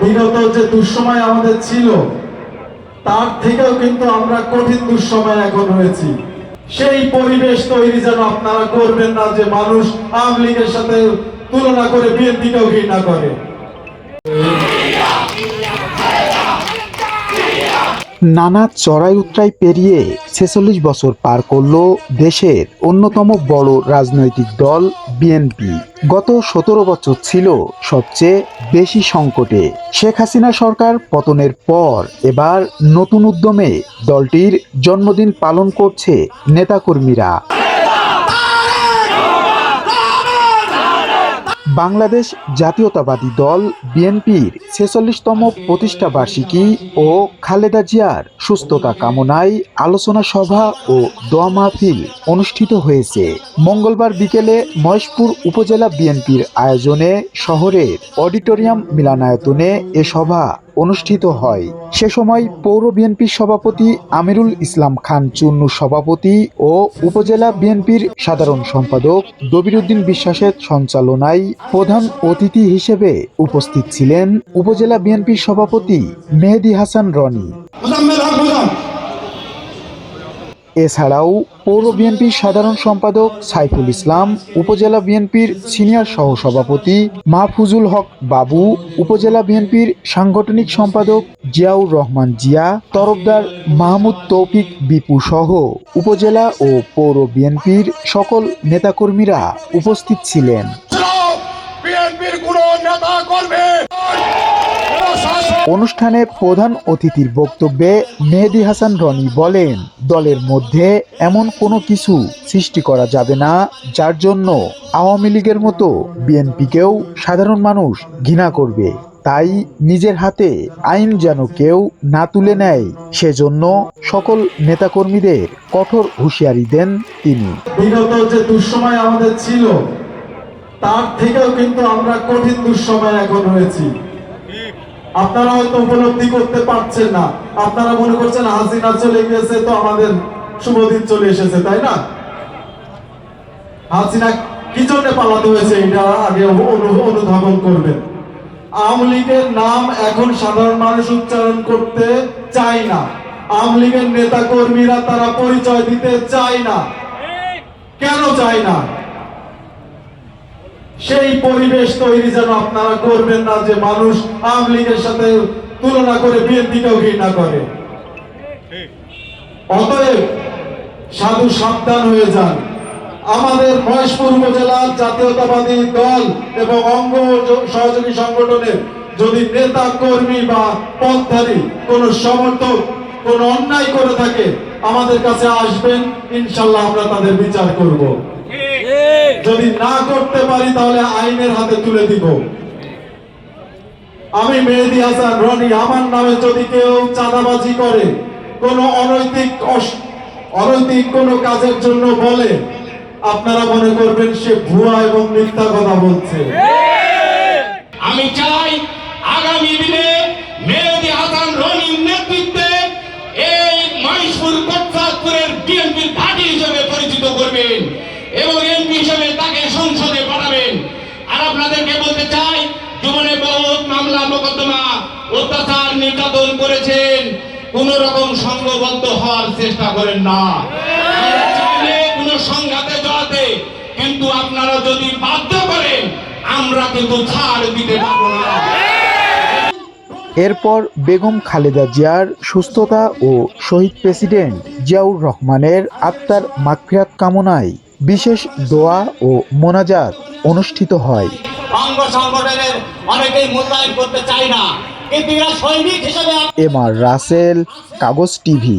বিগত যে দুঃসময় আমাদের ছিল, তার থেকেও কিন্তু আমরা কঠিন দুঃসময় এখন হয়েছি সেই পরিবেশ তৈরি যেন আপনারা করবেন না, যে মানুষ আওয়ামী লীগের সাথে তুলনা করে বিএনপিকেও ঘৃণা করে। নানা চড়াই উতরাই পেরিয়ে ছেচল্লিশ বছর পার করল দেশের অন্যতম বড় রাজনৈতিক দল বিএনপি। গত সতেরো বছর ছিল সবচেয়ে বেশি সংকটে। শেখ হাসিনা সরকার পতনের পর এবার নতুন উদ্যমে দলটির জন্মদিন পালন করছে নেতাকর্মীরা। বাংলাদেশ জাতীয়তাবাদী দল বিএনপির ছেচল্লিশতম প্রতিষ্ঠা বার্ষিকী ও খালেদা জিয়ার সুস্থতা কামনায় আলোচনা সভা ও দোয়া মাহফিল অনুষ্ঠিত হয়েছে। মঙ্গলবার বিকেলে মহেশপুর উপজেলা বিএনপির আয়োজনে শহরের অডিটোরিয়াম মিলনায়তনে এ সভা অনুষ্ঠিত হয়। সে সময় পৌর বিএনপির সভাপতি আমিরুল ইসলাম খান, চুন্নু সভাপতি ও উপজেলা বিএনপির সাধারণ সম্পাদক দবিরুদ্দিন বিশ্বাসের সঞ্চালনায় প্রধান অতিথি হিসেবে উপস্থিত ছিলেন উপজেলা বিএনপির সভাপতি মেহেদি হাসান রনি। এছাড়াও পৌর বিএনপির সাধারণ সম্পাদক সাইফুল ইসলাম, উপজেলা বিএনপির সিনিয়র সহসভাপতি মাহফুজুল হক বাবু, উপজেলা বিএনপির সাংগঠনিক সম্পাদক জিয়াউর রহমান জিয়া, তরফদার মাহমুদ তৌফিক বিপু সহ উপজেলা ও পৌর বিএনপির সকল নেতাকর্মীরা উপস্থিত ছিলেন বিএনপির কোন নেতা কর্মী অনুষ্ঠানে প্রধান অতিথির বক্তব্যে মেহেদি হাসান রনি বলেন, দলের মধ্যে এমন কোনো কিছু সৃষ্টি করা যাবে না, যার জন্য আওয়ামী লীগের মতো বিএনপিকেও সাধারণ মানুষ ঘৃণা করবে। তাই নিজের হাতে আইন যেন কেউ না তুলে নেয়, সেজন্য সকল নেতাকর্মীদের কঠোর হুঁশিয়ারি দেন তিনি। বিগত যে দুঃসময় আমাদের ছিল, তার থেকেও কিন্তু আমরা কঠিন দুঃসময় এখন রয়েছি। আপনারা হয়তো উপলব্ধি করতে পারছেন না। আপনারা মনে করছেন হাসিনা চলে গিয়েছে, তো আমাদের শুভদিন চলে এসেছে, তাই না? হাসিনা কি জন্য পালাতে হয়েছে এটা আগে অনুধাবন করবেন। আওয়ামী লীগের নাম এখন সাধারণ মানুষ উচ্চারণ করতে চায় না। আওয়ামী লীগের নেতা কর্মীরা তারা পরিচয় দিতে চায় না। কেন চায় না? সেই পরিবেশ তৈরি যেন আপনারা করবেন না, যে মানুষ আওয়ামী লীগের সাথে তুলনা করে বিএনপিকেও ঘৃণা করে। অতএব সাধু সাবধান হয়ে যান। আমাদের মহেশপুর উপজেলার জাতীয়তাবাদী দল এবং অঙ্গ সহযোগী সংগঠনের যদি নেতা, কর্মী বা পথধারী কোন সমর্থক, কোন অন্যায় করে থাকে, আমাদের কাছে আসবেন, ইনশাল্লাহ আমরা তাদের বিচার করব। যদি না করতে পারি, তাহলে আইনের হাতে তুলে দিব। আমি মেহেদি হাসান, রনি, আমার নামে যদি কেউ চাঁদাবাজি করে, কোন অনৈতিক অনৈতিক কোন কাজের জন্য বলে, আপনারা মনে করবেন সে ভুয়া এবং মিথ্যা কথা বলছে। আমি চাই আগামী দিনে মেহেদি হাসান রনির নেতৃত্বে এই মহেশপুর কোটসাদপুরের বিএনপির ঘাঁটি হিসেবে পরিচিত করবেন এবং এমপি বলতে চাই জীবনে বহুত মামলা, মোকদ্দমা, অত্যাচার নির্যাতন করেছেন। কোন রকম সংঘবদ্ধ হওয়ার চেষ্টা করেন না। কোনো সংঘাতে জড়াতে, কিন্তু আপনারা যদি বাধ্য করেন, আমরা কিন্তু ছাড় দিতে পারব না। এরপর বেগম খালেদা জিয়ার সুস্থতা ও শহীদ প্রেসিডেন্ট জিয়াউর রহমানের আত্মার মাগফিরাত কামনায় বিশেষ দোয়া ও মোনাজাত অনুষ্ঠিত হয়। অঙ্গ সংগঠনের অনেকেই মূল্যায়ন করতে চায় না। কিন্তু এরা সৈনিক হিসেবে এম আর রাসেল কাগজ টিভি।